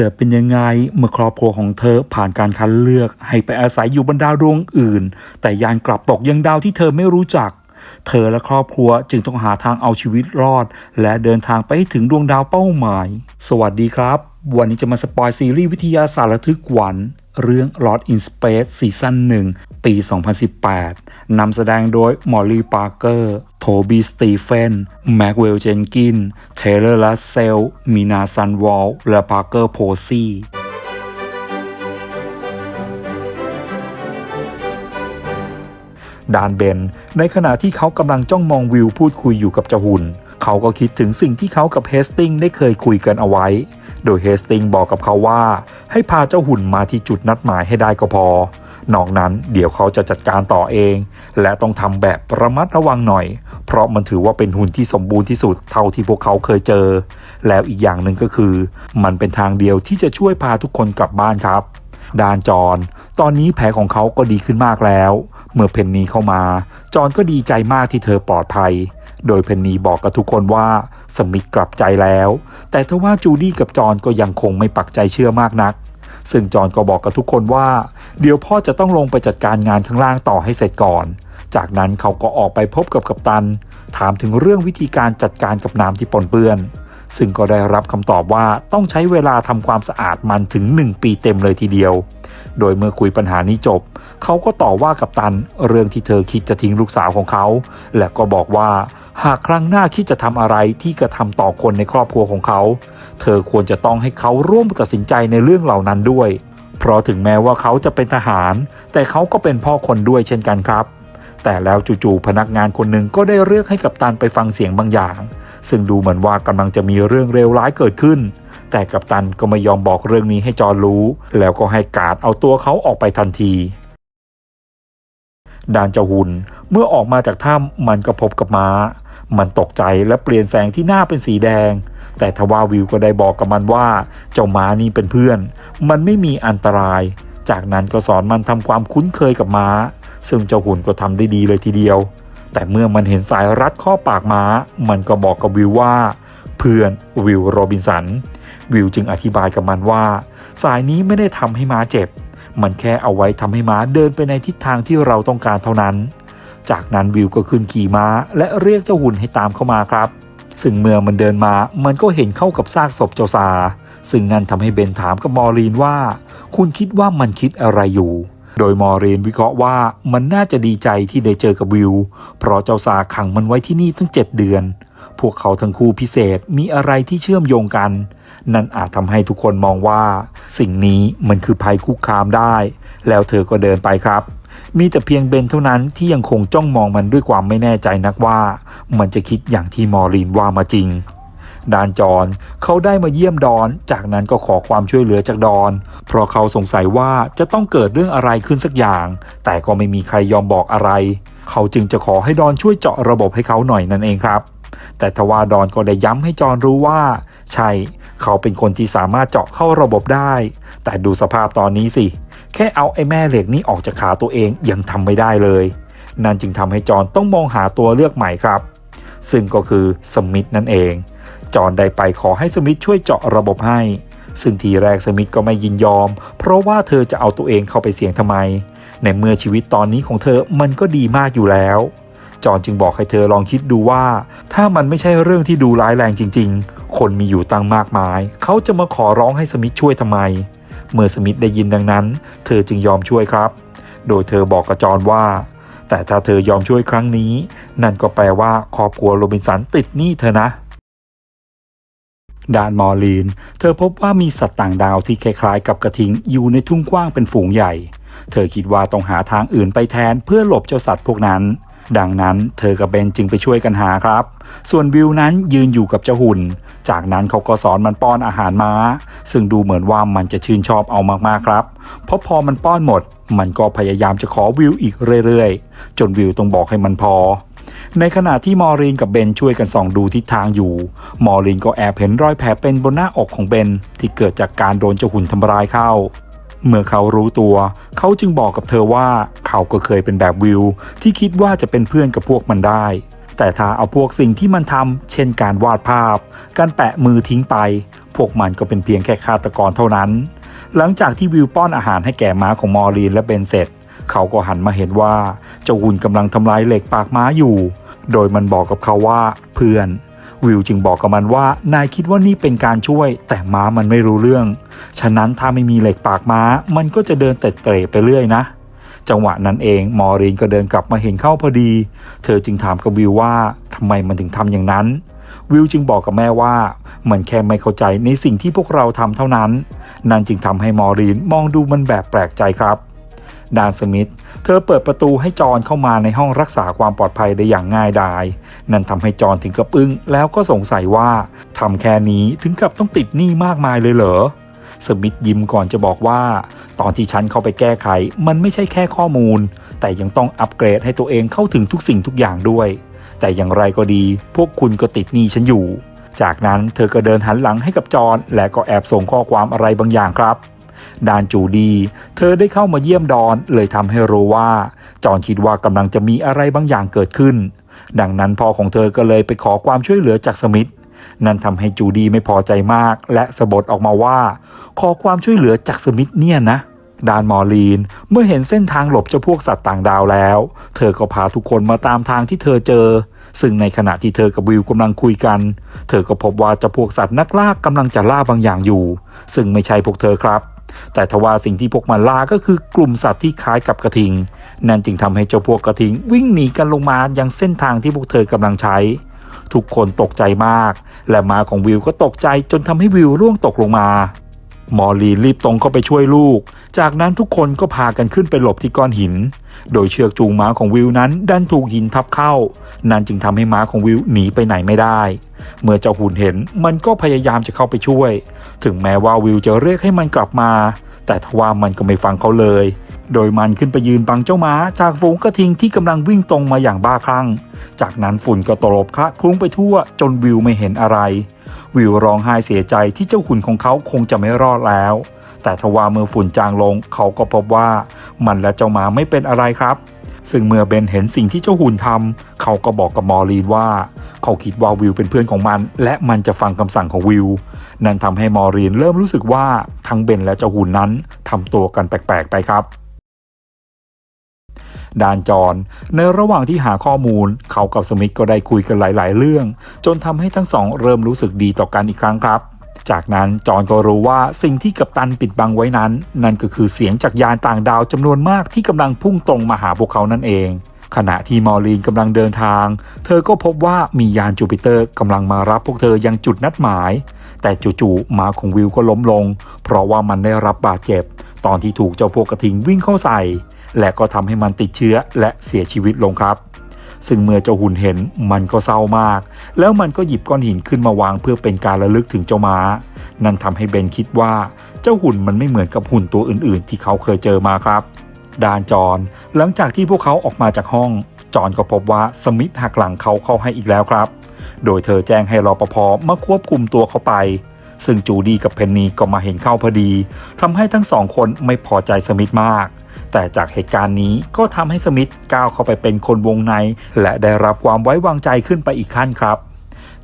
จะเป็นยังไงเมื่อครอบครัวของเธอผ่านการคัดเลือกให้ไปอาศัยอยู่บนดาวดวงอื่น แต่ยานกลับตกยังดาวที่เธอไม่รู้จัก เธอและครอบครัวจึงต้องหาทางเอาชีวิตรอด และเดินทางไปให้ถึงดวงดาวเป้าหมาย สวัสดีครับ วันนี้จะมาสปอยซีรีส์วิทยาศาสตร์ระทึกขวัญเรื่อง Lost in Space ซีซั่น1 ปี 2018 นำแสดงโดยมอลลี่ปาร์เกอร์ โทบีสตีเฟน แม็กเวลเจนกิน เทเลอร์ลัสเซล มีนาซันวอลและปาร์เกอร์โพซี่ ดานเบน ในขณะที่เขากำลังจ้องมองวิวพูดคุยอยู่กับเจ้าหุน เขาก็คิดถึงสิ่งที่เขากับเฮสติงได้เคยคุยกันเอาไว้ โดยเฮสติงบอกกับเขาว่า ให้พาเจ้าหุ่นมาที่จุดนัดหมายให้ได้ก็พอนอกนั้นเดี๋ยวเขาจะจัดการต่อเอง และต้องทำแบบระมัดระวังหน่อย เพราะมันถือว่าเป็นหุ่นที่สมบูรณ์ที่สุดเท่าที่พวกเขาเคยเจอ แล้วอีกอย่างหนึ่งก็คือ มันเป็นทางเดียวที่จะช่วยพาทุกคนกลับบ้านครับ ดานจอน ตอนนี้แผลของเขาก็ดีขึ้นมากแล้ว เมื่อเพนนีเข้ามา จอนก็ดีใจมากที่เธอปลอดภัย โดยเพนนีบอกกับทุกคนว่าสมิธกลับใจแล้ว แต่ทว่าจูดี้กับจอนก็ยังคงไม่ปักใจเชื่อมากนัก ซึ่งจอนก็บอกกับทุกคนว่า เดี๋ยวพ่อจะต้องลงไปจัดการงานข้างล่างต่อให้เสร็จก่อน จากนั้นเขาก็ออกไปพบกับกัปตัน ถามถึงเรื่องวิธีการจัดการกับน้ำที่ปนเปื้อน ซึ่งก็ได้รับคำตอบว่าต้องใช้เวลาทำความสะอาดมันถึง 1 ปีเต็มเลยทีเดียว โดยเมื่อคุยปัญหานี้จบ เขาก็ต่อว่ากับตันเรื่องที่เธอคิดจะทิ้งลูกสาวของเขา และก็บอกว่าหากครั้งหน้าคิดจะทำอะไรที่กระทำต่อคนในครอบครัวของเขา เธอควรจะต้องให้เขาร่วมตัดสินใจในเรื่องเหล่านั้นด้วย เพราะถึงแม้ว่าเขาจะเป็นทหาร แต่เขาก็เป็นพ่อคนด้วยเช่นกันครับแต่แล้วจู่ๆพนักงานคนหนึ่งก็ได้เรียกให้กัปตันไปฟังเสียงบางอย่าง ซึ่งดูเหมือนว่ากำลังจะมีเรื่องเลวร้ายเกิดขึ้น แต่กัปตันก็ไม่ยอมบอกเรื่องนี้ให้จอร์นรู้ แล้วก็ให้การ์ดเอาตัวเขาออกไปทันทีด่านเจ้าหุนเมื่อออกมาจากถ้ำมันก็พบกับม้า มันตกใจและเปลี่ยนแสงที่หน้าเป็นสีแดง แต่ทว่าวิวก็ได้บอกกับมันว่า เจ้าม้านี่เป็นเพื่อน มันไม่มีอันตราย จากนั้นก็สอนมันทำความคุ้นเคยกับม้า ซึ่งเจ้าหุ่นก็ทำได้ดีเลยทีเดียว แต่เมื่อมันเห็นสายรัดข้อปากม้า มันก็บอกกับวิวว่า เพื่อนวิลโรบินสัน วิวจึงอธิบายกับมันว่า สายนี้ไม่ได้ทำให้ม้าเจ็บ มันแค่เอาไว้ทำให้ม้าเดินไปในทิศทางที่เราต้องการเท่านั้น จากนั้นวิวก็ขึ้นขี่ม้า และเรียกเจ้าหุ่นให้ตามเข้ามาครับ ซึ่งเมื่อมันเดินมา มันก็เห็นเข้ากับซากศพเจ้าซาซึ่งนั่นทำให้เบนถามกับมอรีนว่า คุณคิดว่ามันคิดอะไรอยู่ โดยมอรีนวิเคราะห์ว่ามันน่าจะดีใจที่ได้เจอกับวิว เพราะเจ้าซาขังมันไว้ที่นี่ตั้ง 7 เดือน พวกเขาทั้งคู่พิเศษมีอะไรที่เชื่อมโยงกัน นั่นอาจทำให้ทุกคนมองว่า สิ่งนี้มันคือภัยคุกคามได้ แล้วเธอก็เดินไปครับ มีแต่เพียงเบนเท่านั้นที่ยังคงจ้องมองมันด้วยความไม่แน่ใจนักว่า มันจะคิดอย่างที่มอรีนว่ามาจริง ดานจอนเขาได้มาเยี่ยมดอน จากนั้นก็ขอความช่วยเหลือจากดอน เพราะเขาสงสัยว่าจะต้องเกิดเรื่องอะไรขึ้นสักอย่าง แต่ก็ไม่มีใครยอมบอกอะไร เขาจึงจะขอให้ดอนช่วยเจาะระบบให้เขาหน่อยนั่นเองครับ แต่ทว่าดอนก็ได้ย้ำให้จอนรู้ว่า ใช่ เขาเป็นคนที่สามารถเจาะเข้าระบบได้ แต่ดูสภาพตอนนี้สิ แค่เอาไอ้แม่เหล็กนี้ออกจากขาตัวเองยังทำไม่ได้เลย นั่นจึงทำให้จอนต้องมองหาตัวเลือกใหม่ครับซึ่งก็คือสมิธนั่นเอง จอนได้ไปขอให้สมิธช่วยเจาะระบบให้ ซึ่งทีแรกสมิธก็ไม่ยินยอม เพราะว่าเธอจะเอาตัวเองเข้าไปเสี่ยงทำไม ในเมื่อชีวิตตอนนี้ของเธอมันก็ดีมากอยู่แล้ว จอนจึงบอกให้เธอลองคิดดูว่า ถ้ามันไม่ใช่เรื่องที่ดูร้ายแรงจริง ๆ คนมีอยู่ตั้งมากมาย เขาจะมาขอร้องให้สมิธช่วยทำไม เมื่อสมิธได้ยินดังนั้น เธอจึงยอมช่วยครับ โดยเธอบอกกับจอนว่าแต่ถ้าเธอยอมช่วยครั้งนี้ นั่นก็แปลว่าครอบครัวโรบินสันติดหนี้เธอนะ ด้านมอลีน เธอพบว่ามีสัตว์ต่างดาวที่คล้ายๆ กับกระทิงอยู่ในทุ่งกว้างเป็นฝูงใหญ่ เธอคิดว่าต้องหาทางอื่นไปแทนเพื่อหลบเจ้าสัตว์พวกนั้น ดังนั้นเธอกับเบนจึงไปช่วยกันหาครับ ส่วนวิวนั้นยืนอยู่กับเจ้าหุ่น จากนั้นเขาก็สอนมันป้อนอาหารม้า ซึ่งดูเหมือนว่ามันจะชื่นชอบเอามากๆครับ เพราะพอมันป้อนหมด มันก็พยายามจะขอวิวอีกเรื่อยๆ จนวิวต้องบอกให้มันพอ ในขณะที่มอรีนกับเบนช่วยกันส่องดูทิศทางอยู่ มอรีนก็แอบเห็นรอยแผลเป็นบนหน้าอกของเบนที่เกิดจากการโดนเจ้าหุ่นทำร้ายเข้า เมื่อเขารู้ตัว เขาจึงบอกกับเธอว่าเขาก็เคยเป็นแบบวิว ที่คิดว่าจะเป็นเพื่อนกับพวกมันได้ แต่ถ้าเอาพวกสิ่งที่มันทำเช่นการวาดภาพ การแปะมือทิ้งไป พวกมันก็เป็นเพียงแค่ฆาตกรเท่านั้น หลังจากที่วิวป้อนอาหารให้แก่ม้าของมอรีนและเบนเสร็จ เขาก็หันมาเห็นว่าเจ้าหุ่นกำลังทำลายเหล็กปากม้าอยู่ โดยมันบอกกับเขาว่าเพื่อนวิวจึงบอกกับมันว่านายคิดว่านี่เป็นการช่วย แต่ม้ามันไม่รู้เรื่อง ฉะนั้นถ้าไม่มีเหล็กปากม้า มันก็จะเดินเตะเตะไปเรื่อยนะ จังหวะนั้นเองมอรีนก็เดินกลับมาเห็นเข้าพอดี เธอจึงถามกับวิวว่าทำไมมันถึงทำอย่างนั้น วิวจึงบอกกับแม่ว่า มันแค่ไม่เข้าใจในสิ่งที่พวกเราทำเท่านั้น นั่นจึงทำให้มอรีนมองดูมันแบบแปลกใจครับ ดานสมิธเธอเปิดประตูให้จอนเข้ามาในห้องรักษาความปลอดภัยได้อย่างง่ายดาย นั่นทำให้จอนถึงกับอึ้งแล้วก็สงสัยว่าทำแค่นี้ถึงกับต้องติดหนี้มากมายเลยเหรอสมิธยิ้มก่อนจะบอกว่า ตอนที่ฉันเข้าไปแก้ไข มันไม่ใช่แค่ข้อมูล แต่ยังต้องอัปเกรดให้ตัวเองเข้าถึงทุกสิ่งทุกอย่างด้วย แต่อย่างไรก็ดี พวกคุณก็ติดหนี้ฉันอยู่ จากนั้นเธอก็เดินหันหลังให้กับจอนและก็แอบส่งข้อความอะไรบางอย่างครับ ดานจูดี เธอได้เข้ามาเยี่ยมดอนเลยทำให้รู้ว่า จอนคิดว่ากำลังจะมีอะไรบางอย่างเกิดขึ้น ดังนั้นพ่อของเธอก็เลยไปขอความช่วยเหลือจากสมิธนั่นทำให้จูดีไม่พอใจมาก และสะบดออกมาว่า ขอความช่วยเหลือจากสมิธเนี่ยนะดานมอลีนเมื่อเห็นเส้นทางหลบเจ้าพวกสัตว์ต่างดาวแล้ว เธอก็พาทุกคนมาตามทางที่เธอเจอ ซึ่งในขณะที่เธอกับวิวกำลังคุยกัน เธอก็พบว่าเจ้าพวกสัตว์นักล่ากำลังจะล่าบางอย่างอยู่ ซึ่งไม่ใช่พวกเธอครับ แต่ทว่าสิ่งที่พวกมันล่าก็คือกลุ่มสัตว์ที่คล้ายกับกระทิง นั่นจึงทำให้เจ้าพวกกระทิงวิ่งหนีกันลงมายังเส้นทางที่พวกเธอกำลังใช้ ทุกคนตกใจมาก และมาของวิวก็ตกใจจนทำให้วิวร่วงตกลงมา มอลลีรีบตรงเข้าไปช่วยลูก จากนั้นทุกคนก็พากันขึ้นไปหลบที่ก้อนหิน โดยเชือกจูงม้าของวิวนั้นดันถูกหินทับเข้า นั่นจึงทำให้ม้าของวิวหนีไปไหนไม่ได้ เมื่อเจ้าหุ่นเห็นมันก็พยายามจะเข้าไปช่วย ถึงแม้ว่าวิวจะเรียกให้มันกลับมา แต่ทว่ามันก็ไม่ฟังเขาเลย โดยมันขึ้นไปยืนบังเจ้าม้าจากฝูงกระทิงที่กำลังวิ่งตรงมาอย่างบ้าคลั่ง จากนั้นฝุ่นก็ตลบคละคลุ้งไปทั่วจนวิวไม่เห็นอะไร วิวร้องไห้เสียใจที่เจ้าหุ่นของเขาคงจะไม่รอดแล้ว แต่ทว่าเมื่อฝุ่นจางลงเขาก็พบว่า มันและเจ้าหมาไม่เป็นอะไรครับ ซึ่งเมื่อเบนเห็นสิ่งที่เจ้าหุ่นทำเขาก็บอกกับมอรีนว่า เขาคิดว่าวิวเป็นเพื่อนของมัน และมันจะฟังคำสั่งของวิวนั่นทำให้มอรีนเริ่มรู้สึกว่าทั้งเบนและเจ้าหุ่นนั้นทำตัวกันแปลกๆไปครับ ดานจอนในระหว่างที่หาข้อมูล เขากับสมิธก็ได้คุยกันหลาย ๆ เรื่อง จนทำให้ทั้งสองเริ่มรู้สึกดีต่อกันอีกครั้งครับ จากนั้นจอนก็รู้ว่าสิ่งที่กัปตันปิดบังไว้นั้น นั่นก็คือเสียงจากยานต่างดาวจำนวนมากที่กำลังพุ่งตรงมาหาพวกเขานั่นเองขณะที่มอรีนกำลังเดินทาง เธอก็พบว่ามียานจูปิเตอร์กำลังมารับพวกเธอยังจุดนัดหมาย แต่จู่ๆมาของวิวก็ล้มลง เพราะว่ามันได้รับบาดเจ็บ ตอนที่ถูกเจ้าพวกกระทิงวิ่งเข้าใส่ และก็ทำให้มันติดเชื้อและเสียชีวิตลงครับ ซึ่งเมื่อเจ้าหุ่นเห็นมันก็เศร้ามาก แล้วมันก็หยิบก้อนหินขึ้นมาวางเพื่อเป็นการระลึกถึงเจ้าม้า นั่นทำให้เบนคิดว่าเจ้าหุ่นมันไม่เหมือนกับหุ่นตัวอื่นๆ ที่เขาเคยเจอมาครับดานจอนหลังจากที่พวกเขาออกมาจากห้อง จอนก็พบว่าสมิธหักหลังเขาเข้าให้อีกแล้วครับ โดยเธอแจ้งให้รอปภมาควบคุมตัวเขาไป ซึ่งจูดี้กับเพนนีก็มาเห็นเข้าพอดีทำให้ทั้งสองคนไม่พอใจสมิธมาก แต่จากเหตุการณ์นี้ก็ทำให้สมิธก้าวเข้าไปเป็นคนวงใน และได้รับความไว้วางใจขึ้นไปอีกขั้นครับ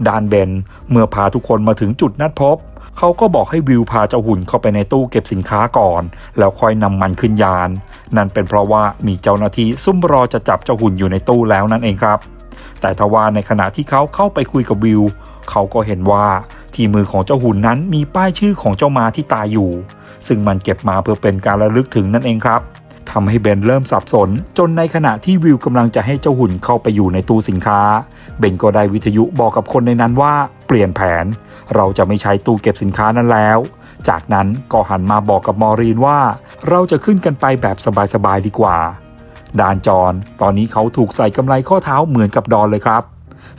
ดานเบนเมื่อพาทุกคนมาถึงจุดนัดพบ เขาก็บอกให้วิวพาเจ้าหุ่นเข้าไปในตู้เก็บสินค้าก่อน แล้วค่อยนำมันขึ้นยาน นั่นเป็นเพราะว่ามีเจ้าหน้าที่ซุ่มรอจะจับเจ้าหุ่นอยู่ในตู้แล้วนั่นเองครับ แต่ทว่าในขณะที่เขาเข้าไปคุยกับวิว เขาก็เห็นว่า ที่มือของเจ้าหุ่นนั้นมีป้ายชื่อของเจ้ามาที่ตายอยู่ ซึ่งมันเก็บมาเพื่อเป็นการระลึกถึงนั่นเองครับทำให้เบนเริ่มสับสน จนในขณะที่วิวกำลังจะให้เจ้าหุ่นเข้าไปอยู่ในตู้สินค้า เบนก็ได้วิทยุบอกกับคนในนั้นว่าเปลี่ยนแผน เราจะไม่ใช้ตู้เก็บสินค้านั้นแล้ว จากนั้นก็หันมาบอกกับมอรีนว่า เราจะขึ้นกันไปแบบสบายๆดีกว่า ดานจอนตอนนี้เขาถูกใส่กำไลข้อเท้าเหมือนกับดอนเลยครับ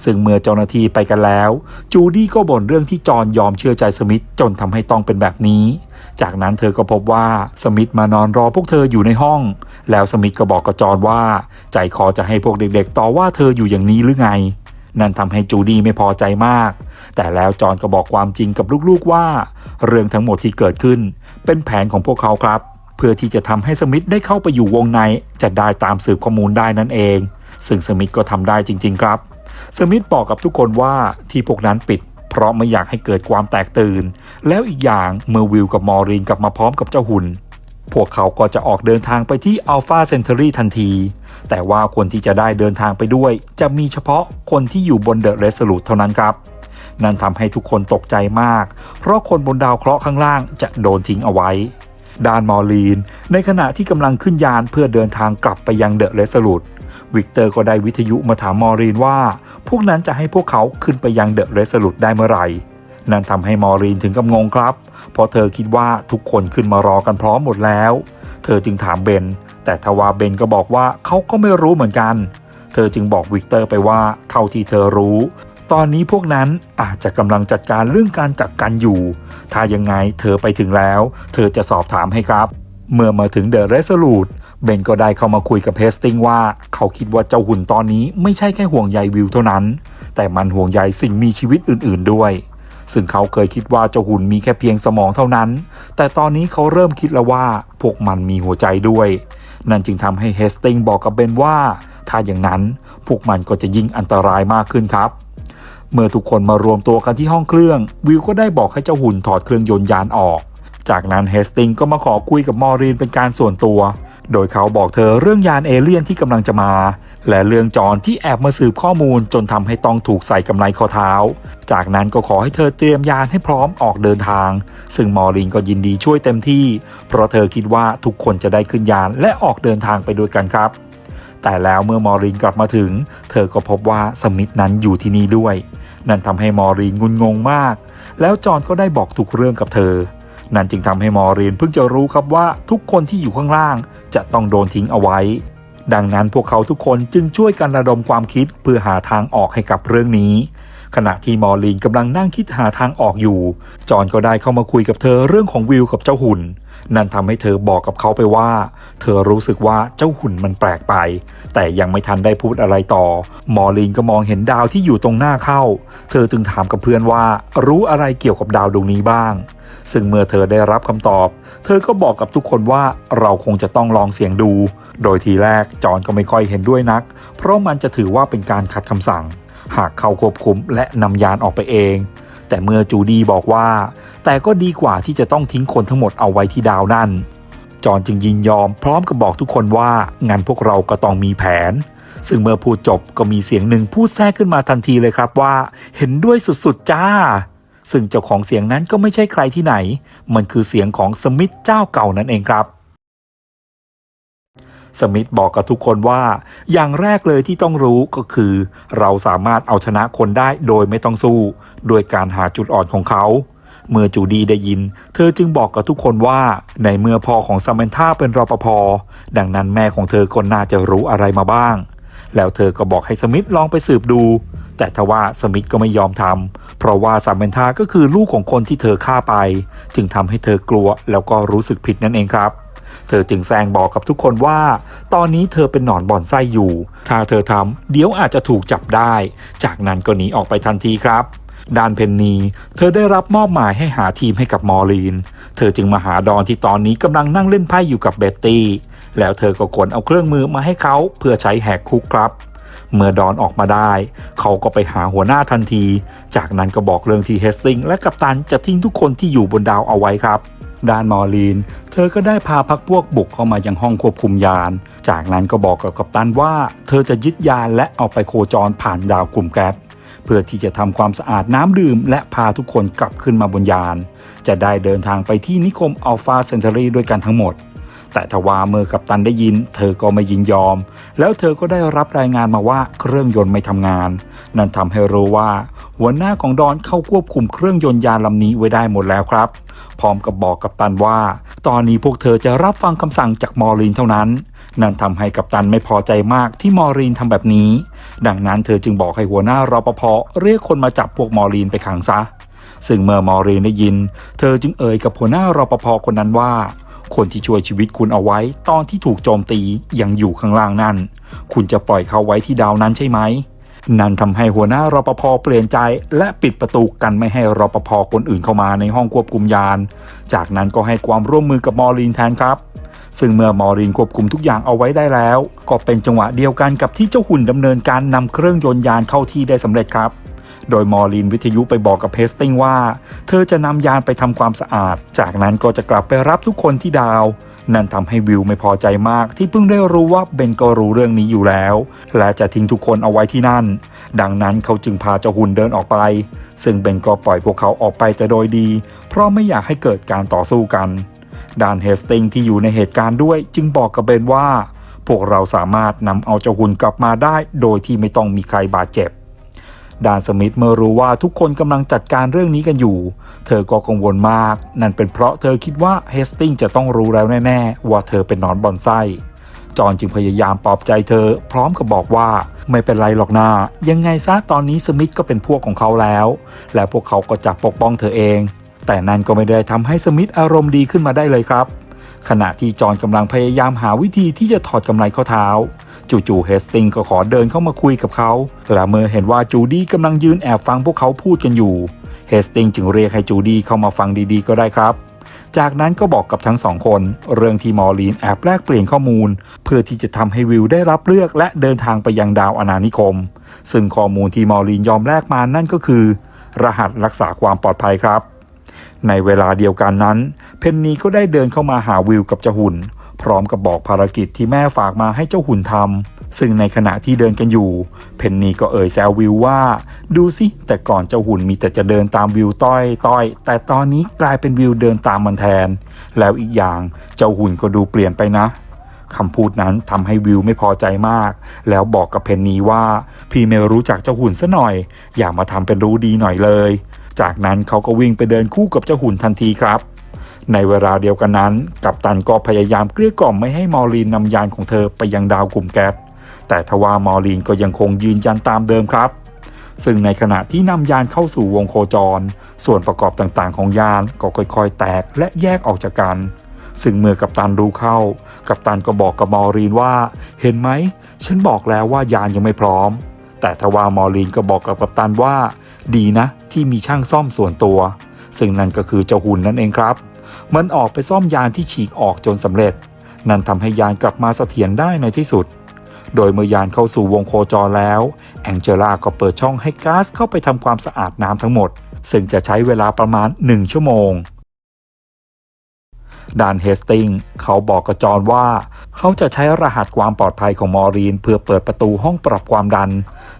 ซึ่งเมื่อเจ้าหน้าที่ไปกันแล้ว จูดี้ก็บ่นเรื่องที่จอนยอมเชื่อใจสมิธจนทำให้ต้องเป็นแบบนี้ จากนั้นเธอก็พบว่าสมิธมานอนรอพวกเธออยู่ในห้อง แล้วสมิธก็บอกกับจอนว่า ใจคอจะให้พวกเด็กๆ ต่อว่าเธออยู่อย่างนี้หรือไง นั่นทำให้จูดี้ไม่พอใจมาก แต่แล้วจอนก็บอกความจริงกับลูกๆว่า เรื่องทั้งหมดที่เกิดขึ้น เป็นแผนของพวกเขาครับเพื่อที่จะทำให้สมิธได้เข้าไปอยู่วงในจะได้ตามสืบข้อมูลได้นั่นเอง ซึ่งสมิธก็ทำได้จริง ๆ ครับ สมิธบอกกับทุกคนว่าที่พวกนั้นปิด เพราะไม่อยากให้เกิดความแตกตื่น แล้วอีกอย่างเมื่อวิลกับมอรีนกลับมาพร้อมกับเจ้าหุ่น พวกเขาก็จะออกเดินทางไปที่อัลฟาเซน t รีทันที แต่ว่าคนที่จะได้เดินทางไปด้วย จะมีเฉพาะคนที่อยู่บนเดอะเรสลู e เท่านั้นครับ นั่นทำให้ทุกคนตกใจมาก เพราะคนบนดาวเคราะห์ข้างล่างจะโดนทิ้งเอาไว้ด้านมอรีน ในขณะที่กำลังขึ้นยานเพื่อเดินทางกลับไปยังเดอะเรสลู e วิกเตอร์ก็ได้วิทยุมาถามมอรีนว่า พวกนั้นจะให้พวกเขาขึ้นไปยังเดอะเรสลู e ได้เมื่อไหร่ นั่นทำให้มอรีนถึงกับงงครับ เพราะเธอคิดว่าทุกคนขึ้นมารอกันพร้อมหมดแล้ว เธอจึงถามเบน แต่ทว่าเบนก็บอกว่าเขาก็ไม่รู้เหมือนกัน เธอจึงบอกวิกเตอร์ไปว่าเท่าที่เธอรู้ ตอนนี้พวกนั้นอาจจะกำลังจัดการเรื่องการกักกันอยู่ ถ้ายังไงเธอไปถึงแล้ว เธอจะสอบถามให้ครับ เมื่อมาถึงเดอะเรสลู e เบนก็ได้เข้ามาคุยกับเฮสติงว่าเขาคิดว่าเจ้าหุ่นตอนนี้ไม่ใช่แค่ห่วงใยวิวเท่านั้น แต่มันห่วงใยสิ่งมีชีวิตอื่น ๆ ด้วย ซึ่งเขาเคยคิดว่าเจ้าหุ่นมีแค่เพียงสมองเท่านั้น แต่ตอนนี้เขาเริ่มคิดแล้วว่าพวกมันมีหัวใจด้วย นั่นจึงทำให้เฮสติงบอกกับเบนว่า ถ้าอย่างนั้นพวกมันก็จะยิ่งอันตรายมากขึ้นครับเมื่อทุกคนมารวมตัวกันที่ห้องเครื่อง วิวก็ได้บอกให้เจ้าหุ่นถอดเครื่องยนต์ยานออก จากนั้นเฮสติงก็มาขอคุยกับมอรีนเป็นการส่วนตัว โดยเขาบอกเธอเรื่องยานเอเลี่ยนที่กำลังจะมา และเรื่องจอนที่แอบมาสืบข้อมูลจนทำให้ต้องถูกใส่กำไลข้อเท้า จากนั้นก็ขอให้เธอเตรียมยานให้พร้อมออกเดินทาง ซึ่งมอรินก็ยินดีช่วยเต็มที่ เพราะเธอคิดว่าทุกคนจะได้ขึ้นยานและออกเดินทางไปด้วยกันครับ แต่แล้วเมื่อมอรินกลับมาถึง เธอก็พบว่าสมิธนั้นอยู่ที่นี่ด้วย นั่นทำให้มอรินงุนงงมาก แล้วจอนก็ได้บอกทุกเรื่องกับเธอ นั่นจึงทำให้มอรินเพิ่งจะรู้ครับว่าทุกคนที่อยู่ข้างล่าง จะต้องโดนทิ้งเอาไว้ ดังนั้นพวกเขาทุกคนจึงช่วยกันระดมความคิดเพื่อหาทางออกให้กับเรื่องนี้ ขณะที่มอลีนกำลังนั่งคิดหาทางออกอยู่ จอนก็ได้เข้ามาคุยกับเธอเรื่องของวิวกับเจ้าหุ่นนั่นทำให้เธอบอกกับเขาไปว่า เธอรู้สึกว่าเจ้าหุ่นมันแปลกไป แต่ยังไม่ทันได้พูดอะไรต่อ มอลีนก็มองเห็นดาวที่อยู่ตรงหน้าเข้า เธอจึงถามกับเพื่อนว่า รู้อะไรเกี่ยวกับดาวดวงนี้บ้าง ซึ่งเมื่อเธอได้รับคำตอบ เธอก็บอกกับทุกคนว่าเราคงจะต้องลองเสี่ยงดู โดยทีแรกจอห์นก็ไม่ค่อยเห็นด้วยนัก เพราะมันจะถือว่าเป็นการขัดคำสั่ง หากเขาควบคุมและนำยานออกไปเอง แต่เมื่อจูดี้บอกว่า แต่ก็ดีกว่าที่จะต้องทิ้งคนทั้งหมดเอาไว้ที่ดาวนั่น จอห์นจึงยินยอมพร้อมกับบอกทุกคนว่างั้นพวกเราก็ต้องมีแผนซึ่งเมื่อพูดจบก็มีเสียงหนึ่งพูดแทรกขึ้นมาทันทีเลยครับว่า เห็นด้วยสุดๆจ้า ซึ่งเจ้าของเสียงนั้นก็ไม่ใช่ใครที่ไหน มันคือเสียงของสมิธเจ้าเก่านั่นเองครับสมิธบอกกับทุกคนว่า อย่างแรกเลยที่ต้องรู้ก็คือ เราสามารถเอาชนะคนได้โดยไม่ต้องสู้ โดยการหาจุดอ่อนของเขา เมื่อจูดีได้ยิน เธอจึงบอกกับทุกคนว่า ในเมื่อพ่อของซามนธาเป็นรปภดังนั้นแม่ของเธอก็น่าจะรู้อะไรมาบ้าง แล้วเธอก็บอกให้สมิธลองไปสืบดู แต่ทว่าสมิธก็ไม่ยอมทำเพราะว่าซามนธาก็คือลูกของคนที่เธอฆ่าไป จึงทำให้เธอกลัวแล้วก็รู้สึกผิดนั่นเองครับ เธอจึงแซงบอกกับทุกคนว่า ตอนนี้เธอเป็นหนอนบ่อนไส้อยู่ ถ้าเธอทำเดี๋ยวอาจจะถูกจับได้ จากนั้นก็หนีออกไปทันทีครับด้านเพนนี เธอได้รับมอบหมายให้หาทีมให้กับมอรีน เธอจึงมาหาดอนที่ตอนนี้กำลังนั่งเล่นไพ่อยู่กับเบ็ตตี้ แล้วเธอก็ขนเอาเครื่องมือมาให้เขาเพื่อใช้แหกคุกครับ เมื่อดอนออกมาได้ เขาก็ไปหาหัวหน้าทันที จากนั้นก็บอกเรื่องที่เฮสติงและกัปตันจะทิ้งทุกคนที่อยู่บนดาวเอาไว้ครับด้านมอร์ลีน เธอก็ได้พาพักพวกบุกเข้ามายังห้องควบคุมยาน จากนั้นก็บอกกับกัปตันว่า เธอจะยึดยานและเอาไปโคจรผ่านดาวกลุ่มแก๊สเพื่อที่จะทำความสะอาดน้ำดื่ม และพาทุกคนกลับขึ้นมาบนยาน จะได้เดินทางไปที่นิคมอัลฟาเซนเตอรี่ด้วยกันทั้งหมด แต่ทว่าเมื่อกัปตันได้ยิน เธอก็ไม่ยินยอม แล้วเธอก็ได้รับรายงานมาว่าเครื่องยนต์ไม่ทำงาน นั่นทำให้รู้ว่า หัวหน้าของดอนเข้าควบคุมเครื่องยนต์ยานลำนี้ไว้ได้หมดแล้วครับ พร้อมกับบอกกัปตันว่า ตอนนี้พวกเธอจะรับฟังคำสั่งจากมอรินเท่านั้น นั่นทำให้กัปตันไม่พอใจมากที่มอรินทำแบบนี้ ดังนั้นเธอจึงบอกให้หัวหน้ารปภเรียกคนมาจับพวกมอรินไปขังซะซึ่งเมื่อมอรีนได้ยิน เธอจึงเอ่ยกับหัวหน้ารปภคนนั้นว่า คนที่ช่วยชีวิตคุณเอาไว้ ตอนที่ถูกโจมตียังอยู่ข้างล่างนั่น คุณจะปล่อยเขาไว้ที่ดาวนั้นใช่ไหม นั่นทำให้หัวหน้ารปภเปลี่ยนใจและปิดประตูกันไม่ให้รปภคนอื่นเข้ามาในห้องควบคุมยาน จากนั้นก็ให้ความร่วมมือกับมอรีนแทนครับซึ่งเมื่อมอรินควบคุมทุกอย่างเอาไว้ได้แล้ว ก็เป็นจังหวะเดียวกันกับที่เจ้าหุ่นดำเนินการนำเครื่องยนต์ยานเข้าที่ได้สำเร็จครับ โดยมอรินวิทยุไปบอกกับเฮสติงว่า เธอจะนำยานไปทำความสะอาด จากนั้นก็จะกลับไปรับทุกคนที่ดาว นั่นทำให้วิวไม่พอใจมากที่เพิ่งได้รู้ว่าเบนก็รู้เรื่องนี้อยู่แล้ว และจะทิ้งทุกคนเอาไว้ที่นั่น ดังนั้นเขาจึงพาเจ้าหุ่นเดินออกไป ซึ่งเบนก็ปล่อยพวกเขาออกไปแต่โดยดี เพราะไม่อยากให้เกิดการต่อสู้กันดานเฮสติงที่อยู่ในเหตุการณ์ด้วย จึงบอกกับเบนว่า พวกเราสามารถนำเอาเจ้าหุ่นกลับมาได้ โดยที่ไม่ต้องมีใครบาดเจ็บ ดานสมิธเมื่อรู้ว่าทุกคนกำลังจัดการเรื่องนี้กันอยู่ เธอก็กังวลมาก นั่นเป็นเพราะเธอคิดว่าเฮสติงจะต้องรู้แล้วแน่ๆ ว่าเธอเป็นนอนบอนไซจอนจึงพยายามปลอบใจเธอ พร้อมกับบอกว่าไม่เป็นไรหรอกนายังไงซะตอนนี้สมิธก็เป็นพวกของเขาแล้ว และพวกเขาก็จะปกป้องเธอเอง แต่นั่นก็ไม่ได้ทำให้สมิธอารมณ์ดีขึ้นมาได้เลยครับ ขณะที่จอนกำลังพยายามหาวิธีที่จะถอดกำไรข้อเท้า จู่ๆเฮสติงก็ขอเดินเข้ามาคุยกับเขา และเมื่อเห็นว่าจูดี้กำลังยืนแอบฟังพวกเขาพูดกันอยู่ เฮสติงจึงเรียกให้จูดี้เข้ามาฟังดีๆก็ได้ครับ จากนั้นก็บอกกับทั้งสองคน เรื่องที่มอลีนแอบแลกเปลี่ยนข้อมูล เพื่อที่จะทำให้วิวได้รับเลือกและเดินทางไปยังดาวอนานิคม ซึ่งข้อมูลที่มอลีนยอมแลกมานั่นก็คือ รหัสรักษาความปลอดภัยครับในเวลาเดียวกันนั้น เพนนีก็ได้เดินเข้ามาหาวิวกับเจหุน พร้อมกับบอกภารกิจที่แม่ฝากมาให้เจ้าหุ่นทำซึ่งในขณะที่เดินกันอยู่ เพนนีก็เอ่ยแซววิวว่า ดูสิ แต่ก่อนเจ้าหุ่นมีแต่จะเดินตามวิวต้อยต้อย แต่ตอนนี้กลายเป็นวิวเดินตามมันแทน แล้วอีกอย่างเจ้าหุ่นก็ดูเปลี่ยนไปนะคำพูดนั้นทำให้วิวไม่พอใจมาก แล้วบอกกับเพนนีว่า พี่ไม่รู้จักเจ้าหุ่นซะหน่อย อย่ามาทำเป็นรู้ดีหน่อยเลย จากนั้นเขาก็วิ่งไปเดินคู่กับเจ้าหุ่นทันทีครับ ในเวลาเดียวกันนั้น กัปตันก็พยายามเกลี้ยกล่อมไม่ให้มอรีนนำยานของเธอไปยังดาวกลุ่มแก๊สแต่ทว่ามอรีนก็ยังคงยืนยันตามเดิมครับ ซึ่งในขณะที่นำยานเข้าสู่วงโคจร ส่วนประกอบต่างๆ ของยานก็ค่อยๆ แตกและแยกออกจากกัน ซึ่งเมื่อกัปตันรู้เข้า กัปตันก็บอกกับมอรีนว่า เห็นไหม ฉันบอกแล้วว่ายานยังไม่พร้อม แต่ทว่ามอรีนก็บอกกับกัปตันว่า ดีนะ ที่มีช่างซ่อมส่วนตัว ซึ่งนั่นก็คือเจ้าหุ่นนั่นเองครับ มันออกไปซ่อมยานที่ฉีกออกจนสำเร็จ นั่นทำให้ยานกลับมาเสถียรได้ในที่สุด โดยเมื่อยานเข้าสู่วงโคจรแล้ว แองเจล่าก็เปิดช่องให้ก๊าซเข้าไปทำความสะอาดน้ำทั้งหมด ซึ่งจะใช้เวลาประมาณ 1 ชั่วโมงดานเฮสติงเขาบอกกับจอนว่า เขาจะใช้รหัสความปลอดภัยของมอรีน เพื่อเปิดประตูห้องปรับความดัน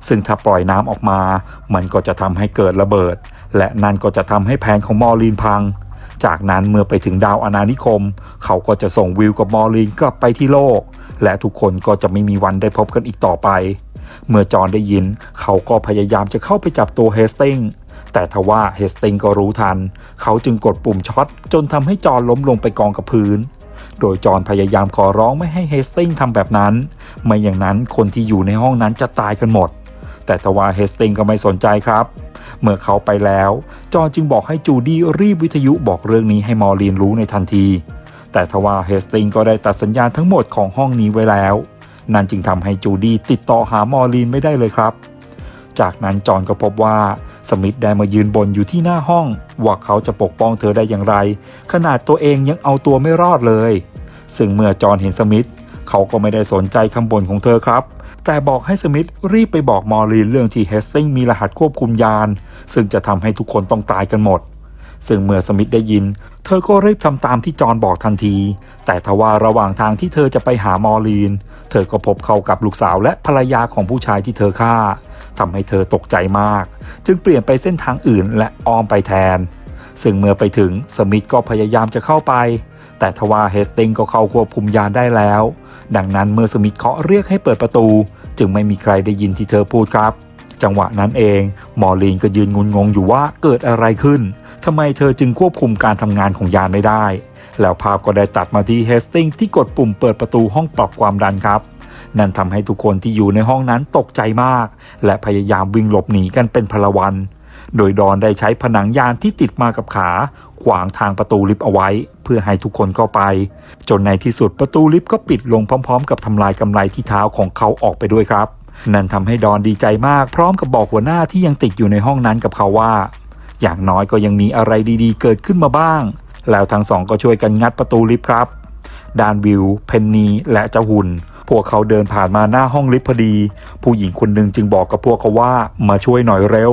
ซึ่งถ้าปล่อยน้ำออกมา มันก็จะทำให้เกิดระเบิด และนั่นก็จะทำให้แผนของมอรีนพัง จากนั้นเมื่อไปถึงดาวอนานิคม เขาก็จะส่งวิวกับมอรีนกลับไปที่โลก และทุกคนก็จะไม่มีวันได้พบกันอีกต่อไป เมื่อจอห์นได้ยิน เขาก็พยายามจะเข้าไปจับตัวเฮสติงแต่ทว่าเฮสติงก็รู้ทัน เขาจึงกดปุ่มช็อตจนทำให้จอห์นล้มลงไปกองกับพื้น โดยจอห์นพยายามขอร้องไม่ให้เฮสติงทำแบบนั้น ไม่อย่างนั้นคนที่อยู่ในห้องนั้นจะตายกันหมด แต่ทว่าเฮสติงก็ไม่สนใจครับ เมื่อเขาไปแล้ว จอนจึงบอกให้จูดี้รีบวิทยุบอกเรื่องนี้ให้มอรีนรู้ในทันที แต่ทว่าเฮสติงก็ได้ตัดสัญญาณทั้งหมดของห้องนี้ไว้แล้ว นั่นจึงทำให้จูดี้ติดต่อหามอรีนไม่ได้เลยครับ จากนั้นจอนก็พบว่าสมิธได้มายืนบนอยู่ที่หน้าห้อง ว่าเขาจะปกป้องเธอได้อย่างไร ขนาดตัวเองยังเอาตัวไม่รอดเลย ซึ่งเมื่อจอห์นเห็นสมิธเขาก็ไม่ได้สนใจคำบ่นของเธอครับ แต่บอกให้สมิธรีบไปบอกมอรีนเรื่องที่เฮสติงมีรหัสควบคุมยาน ซึ่งจะทำให้ทุกคนต้องตายกันหมด ซึ่งเมื่อสมิธได้ยิน เธอก็รีบทำตามที่จอห์นบอกทันที แต่ทว่าระหว่างทางที่เธอจะไปหามอรีน เธอก็พบเข้ากับลูกสาวและภรรยาของผู้ชายที่เธอฆ่าทำให้เธอตกใจมาก จึงเปลี่ยนไปเส้นทางอื่นและอ้อมไปแทน ซึ่งเมื่อไปถึงสมิธก็พยายามจะเข้าไป แต่ทว่าเฮสติงก็เข้าควบคุมยานได้แล้ว ดังนั้นเมื่อสมิธเคาะเรียกให้เปิดประตู จึงไม่มีใครได้ยินที่เธอพูดครับ จังหวะนั้นเอง มอลีนก็ยืนงุนงงอยู่ว่าเกิดอะไรขึ้นทำไมเธอจึงควบคุมการทำงานของยานไม่ได้ แล้วภาพก็ได้ตัดมาที่เฮสติงที่กดปุ่มเปิดประตูห้องปรับความดันครับ นั่นทำให้ทุกคนที่อยู่ในห้องนั้นตกใจมาก และพยายามวิ่งหลบหนีกันเป็นพลวัน โดยดอนได้ใช้ผนังยานที่ติดมากับขา ขวางทางประตูลิฟต์เอาไว้ เพื่อให้ทุกคนเข้าไป จนในที่สุดประตูลิฟต์ก็ปิดลงพร้อม ๆ กับทำลายกำไรที่เท้าของเขาออกไปด้วยครับ นั่นทำให้ดอนดีใจมากพร้อมกับบอกหัวหน้าที่ยังติดอยู่ในห้องนั้นกับเขาว่า อย่างน้อยก็ยังมีอะไรดีๆ เกิดขึ้นมาบ้าง แล้วทั้งสองก็ช่วยกันงัดประตูลิฟต์ครับดานวิว เพนนี และเจ้าหุ่น พวกเขาเดินผ่านมาหน้าห้องลิฟต์พอดี ผู้หญิงคนหนึ่งจึงบอกกับพวกเขาว่ามาช่วยหน่อยเร็ว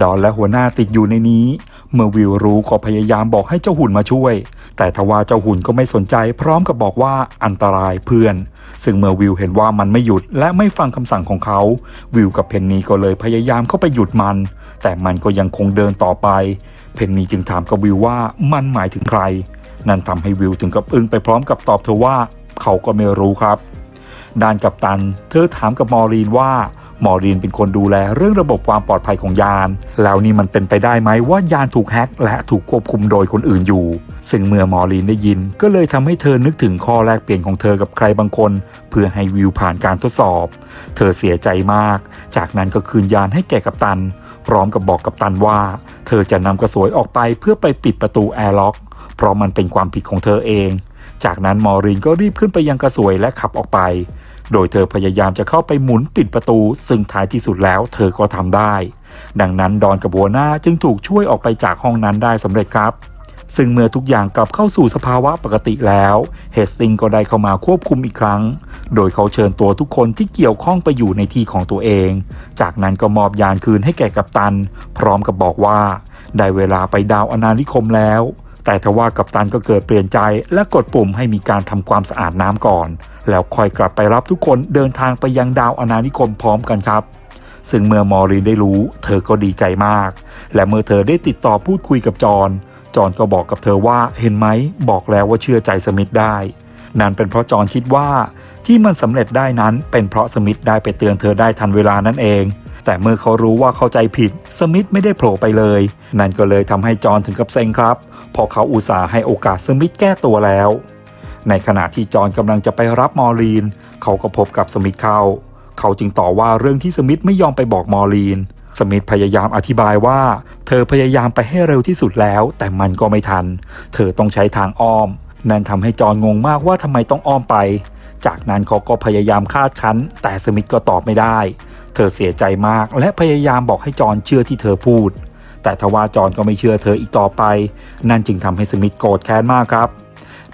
ดอนและหัวหน้าติดอยู่ในนี้ เมื่อวิวรู้ก็พยายามบอกให้เจ้าหุ่นมาช่วย แต่ทว่าเจ้าหุ่นก็ไม่สนใจ พร้อมกับบอกว่าอันตรายเพื่อน ซึ่งเมื่อวิวเห็นว่ามันไม่หยุดและไม่ฟังคำสั่งของเขา วิวกับเพนนีก็เลยพยายามเข้าไปหยุดมัน แต่มันก็ยังคงเดินต่อไป เพนนีจึงถามกับวิวว่ามันหมายถึงใคร นั่นทำให้วิวถึงกับอึ้งไปพร้อมกับตอบเธอว่า เขาก็ไม่รู้ครับด้านกัปตัน เธอถามกับมอรีนว่า มอรีนเป็นคนดูแลเรื่องระบบความปลอดภัยของยาน แล้วนี่มันเป็นไปได้ไหมว่ายานถูกแฮ็กและถูกควบคุมโดยคนอื่นอยู่ ซึ่งเมื่อมอรีนได้ยิน ก็เลยทำให้เธอนึกถึงข้อแลกเปลี่ยนของเธอกับใครบางคน เพื่อให้วิวผ่านการทดสอบ เธอเสียใจมาก จากนั้นก็คืนยานให้แก่กัปตัน พร้อมกับบอกกัปตันว่า เธอจะนำกระสวยออกไปเพื่อไปปิดประตูแอร์ล็อกเพราะมันเป็นความผิดของเธอเอง จากนั้นมอรินก็รีบขึ้นไปยังกระสวยและขับออกไป โดยเธอพยายามจะเข้าไปหมุนปิดประตู ซึ่งท้ายที่สุดแล้วเธอก็ทำได้ ดังนั้นดอนกับบัวหน้าจึงถูกช่วยออกไปจากห้องนั้นได้สำเร็จครับซึ่งเมื่อทุกอย่างกลับเข้าสู่สภาวะปกติแล้วเฮสติงก็ได้เข้ามาควบคุมอีกครั้ง โดยเขาเชิญตัวทุกคนที่เกี่ยวข้องไปอยู่ในที่ของตัวเอง จากนั้นก็มอบยานคืนให้แก่กัปตัน พร้อมกับบอกว่า ได้เวลาไปดาวอนานิคมแล้ว แต่ทว่ากัปตันก็เกิดเปลี่ยนใจและกดปุ่มให้มีการทำความสะอาดน้ำก่อน แล้วค่อยกลับไปรับทุกคนเดินทางไปยังดาวอนานิคมพร้อมกันครับ ซึ่งเมื่อมอรินได้รู้ เธอก็ดีใจมาก และเมื่อเธอได้ติดต่อพูดคุยกับจอนจอนก็บอกกับเธอว่าเห็นไหมบอกแล้วว่าเชื่อใจสมิธได้ นั่นเป็นเพราะจอนคิดว่าที่มันสำเร็จได้นั้นเป็นเพราะสมิธได้ไปเตือนเธอได้ทันเวลานั่นเอง แต่เมื่อเขารู้ว่าเข้าใจผิดสมิธไม่ได้โผล่ไปเลย นั่นก็เลยทำให้จอห์นถึงกับเซ็งครับพอเขาอุตส่าห์ให้โอกาสสมิธแก้ตัวแล้ว ในขณะที่จอห์นกำลังจะไปรับมอร์ลีน เขาก็พบกับสมิธเข้า เขาจึงต่อว่าเรื่องที่สมิธไม่ยอมไปบอกมอร์ลีน สมิธพยายามอธิบายว่า เธอพยายามไปให้เร็วที่สุดแล้ว แต่มันก็ไม่ทัน เธอต้องใช้ทางอ้อม นั่นทำให้จอห์นงงมากว่าทำไมต้องอ้อมไป จากนั้นเขาก็พยายามคาดคั้น แต่สมิธก็ตอบไม่ได้ เธอเสียใจมากและพยายามบอกให้จอนเชื่อที่เธอพูด แต่ทว่าจอนก็ไม่เชื่อเธออีกต่อไป นั่นจึงทำให้สมิธโกรธแค้นมากครับ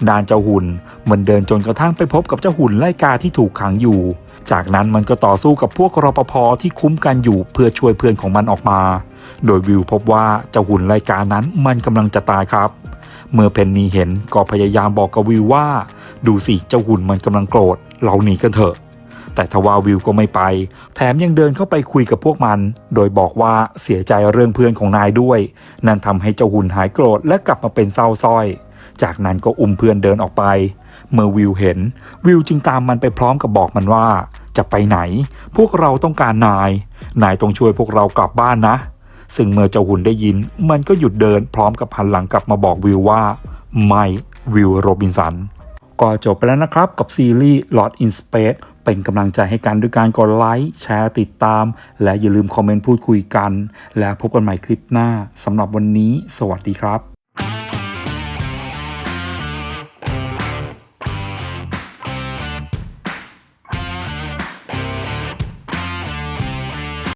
ดานเจ้าหุ่นมันเดินจนกระทั่งไปพบกับเจ้าหุ่นไล่กาที่ถูกขังอยู่ จากนั้นมันก็ต่อสู้กับพวกรปภที่คุ้มกันอยู่เพื่อช่วยเพื่อนของมันออกมา โดยวิวพบว่าเจ้าหุ่นไล่กานั้นมันกำลังจะตายครับ เมื่อเพนนีเห็นก็พยายามบอกกับวิวว่า ดูสิเจ้าหุ่นมันกำลังโกรธ เราหนีกันเถอะ แต่ทว่าวิวก็ไม่ไป แถมยังเดินเข้าไปคุยกับพวกมัน โดยบอกว่าเสียใจเรื่องเพื่อนของนายด้วย นั่นทำให้เจ้าหุ่นหายโกรธและกลับมาเป็นเศร้าส้อย จากนั้นก็อุ้มเพื่อนเดินออกไป เมื่อวิวเห็น วิวจึงตามมันไปพร้อมกับบอกมันว่า จะไปไหน พวกเราต้องการนาย นายต้องช่วยพวกเรากลับบ้านนะ ซึ่งเมื่อเจ้าหุ่นได้ยิน มันก็หยุดเดินพร้อมกับหันหลังกลับมาบอกวิวว่า ไม่วิวโรบินสันก็จบไปแล้วนะครับกับซีรีส์ Lost in Space เป็นกำลังใจให้กันด้วยการกดไลค์แชร์ติดตาม และอย่าลืมคอมเมนต์พูดคุยกัน และพบกันใหม่คลิปหน้าสำหรับวันนี้ สวัสดีครับ